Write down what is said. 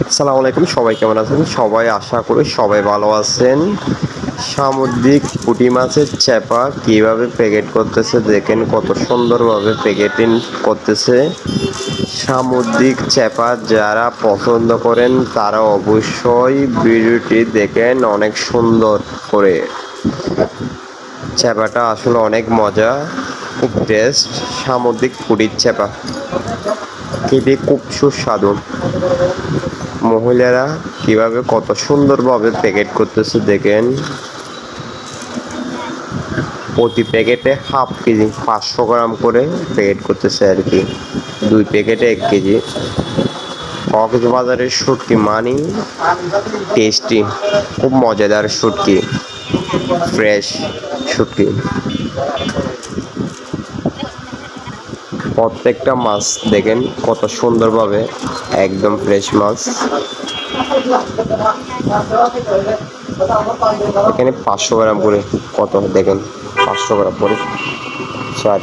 আসসালামু আলাইকুম, সবাই কেমন আছেন? সবাই আশা করি সবাই ভালো আছেন। সামুদ্রিক পুঁটি মাছের চেপা কীভাবে প্যাকেট করতেছে, দেখেন কত সুন্দরভাবে প্যাকেটিং করতেছে। সামুদ্রিক চেপা যারা পছন্দ করেন, তারা অবশ্যই ভিডিওটি দেখেন, অনেক সুন্দর করে। চেপাটা আসলে অনেক মজা, খুব টেস্ট সামুদ্রিক পুরীর চেপা খেতে খুব সুস্বাদু। মহিলারা কীভাবে কত সুন্দরভাবে প্যাকেট করতেছে দেখেন। প্রতি প্যাকেটে হাফ কেজি, পাঁচশো গ্রাম করে প্যাকেট করতেছে আর কি। দুই প্যাকেটে এক কেজি। কক্সবাজারের শুটকি মানি টেস্টি খুব মজাদার শুটকি ফ্রেশ শুটকি। প্রত্যেকটা মাছ দেখেন কত সুন্দরভাবে একদম ফ্রেশ মাছ। এখানে পাঁচশো গ্রাম করে কত দেখেন? পাঁচশো গ্রাম করে চার